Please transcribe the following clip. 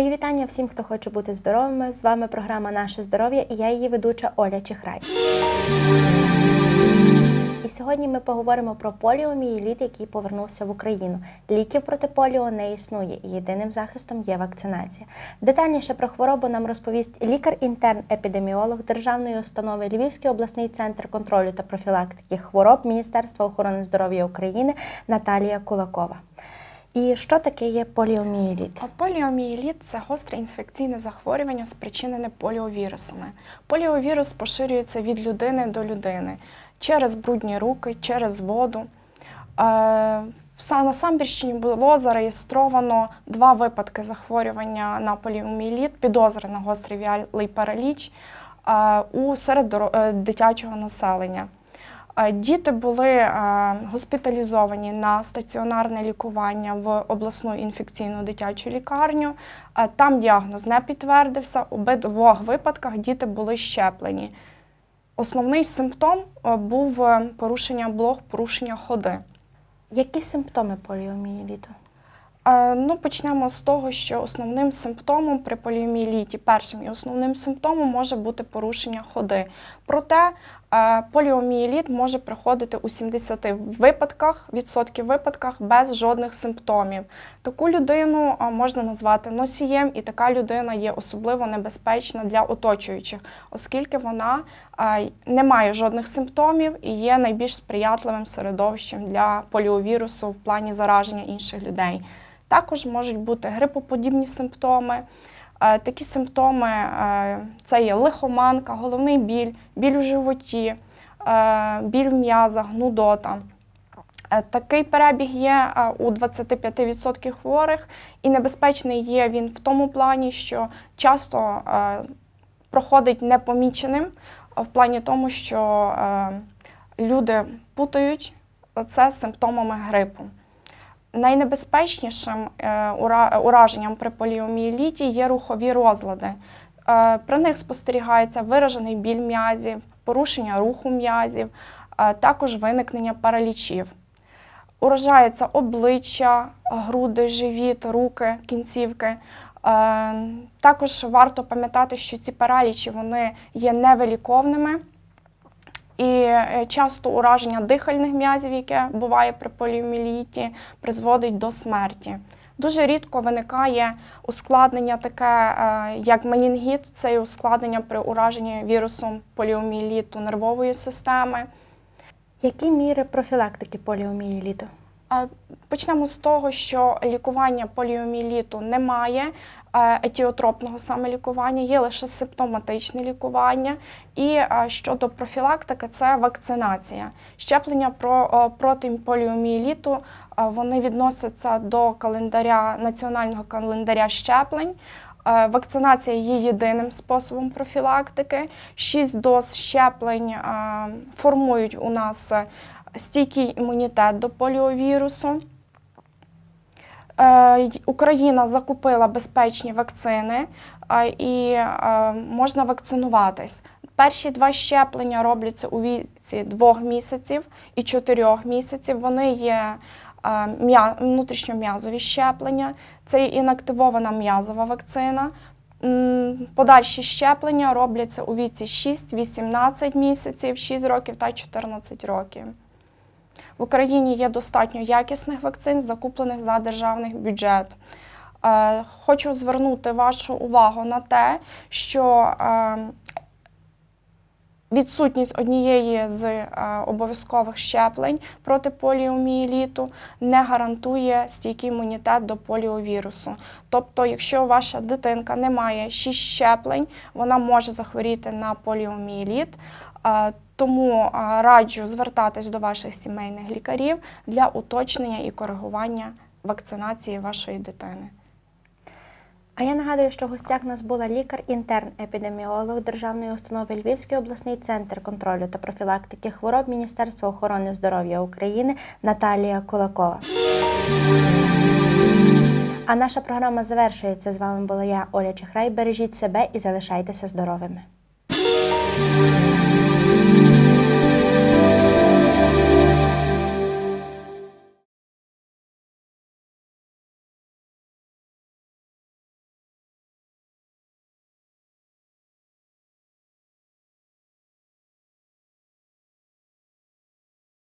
Мої вітання всім, хто хоче бути здоровими. З вами програма Наше здоров'я і я її ведуча Оля Чихрай. І сьогодні ми поговоримо про поліомієліт, який повернувся в Україну. Ліків проти поліо не існує, єдиним захистом є вакцинація. Детальніше про хворобу нам розповість лікар-інтерн-епідеміолог Державної установи Львівський обласний центр контролю та профілактики хвороб Міністерства охорони здоров'я України Наталія Кулакова. І що таке є поліомієліт? А Поліомієліт це гостре інфекційне захворювання, спричинене поліовірусами. Поліовірус поширюється від людини до людини через брудні руки, через воду. Е, На Самбірщині було зареєстровано два випадки захворювання на поліомієліт, підозри на гострий віалий параліч е, у серед е, дитячого населення. Діти були е, госпіталізовані на стаціонарне лікування в обласну інфекційну дитячу лікарню. Там діагноз не підтвердився. У обидвох випадках діти були щеплені. Основний симптом е, був е, порушення блох, порушення ходи. Які симптоми поліомієліту? Ну, почнемо з того, що основним симптомом при поліомієліті, першим і основним симптомом може бути порушення ходи. Проте поліомієліт може приходити у 70 випадках, відсотків випадках без жодних симптомів. Таку людину можна назвати носієм, і така людина є особливо небезпечна для оточуючих, оскільки вона не має жодних симптомів і є найбільш сприятливим середовищем для поліовірусу в плані зараження інших людей. Також можуть бути грипоподібні симптоми. Е, Такі симптоми е, це є лихоманка, головний біль, біль в животі, е, біль в м'язах, нудота. Такий перебіг є у 25% хворих, і небезпечний є він в тому плані, що часто проходить непоміченим, в плані тому, що люди путають це з симптомами грипу. Найнебезпечнішим е, ураженням при поліомієліті є рухові розлади. Е, При них спостерігається виражений біль м'язів, порушення руху м'язів, е, також виникнення паралічів. Уражається обличчя, груди, живіт, руки, кінцівки. Також варто пам'ятати, що ці паралічі вони є невиліковними. І е, часто ураження дихальних м'язів, яке буває при поліоміеліті, призводить до смерті. Дуже рідко виникає ускладнення таке, е, як менінгіт, це ускладнення при ураженні вірусом поліоміеліту нервової системи. Які міри профілактики поліомієліту? Е, Почнемо з того, що лікування поліоміеліту немає етіотропного саме лікування, є лише симптоматичне лікування. І е, щодо профілактики, це вакцинація. Щеплення про, е, проти поліоміеліту е, вони відносяться до календаря національного календаря щеплень. Е, Вакцинація є єдиним способом профілактики. Шість доз щеплень е, формують у нас е, стійкий імунітет до поліовірусу. Е, Україна закупила безпечні вакцини і е, можна вакцинуватись. Перші два щеплення робляться у віці двох місяців і чотирьох місяців. Вони є е, внутрішньом'язові щеплення, це інактивована м'язова вакцина. Подальші щеплення робляться у віці 6-18 місяців, 6 років та 14 років. В Україні є достатньо якісних вакцин, закуплених за державний бюджет. Е, Хочу звернути вашу увагу на те, що е, відсутність однієї з е, обов'язкових щеплень проти поліомієліту не гарантує стійкий імунітет до поліовірусу. Тобто, якщо ваша дитинка не має 6 щеплень, вона може захворіти на поліомієліт. Е, Тому раджу звертатись до ваших сімейних лікарів для уточнення і коригування вакцинації вашої дитини. А я нагадую, що в гостях нас була лікар-інтерн-епідеміолог Державної установи Львівський обласний центр контролю та профілактики хвороб Міністерства охорони здоров'я України Наталія Кулакова. А наша програма завершується. З вами була я, Оля Чехрай. Бережіть себе і залишайтеся здоровими.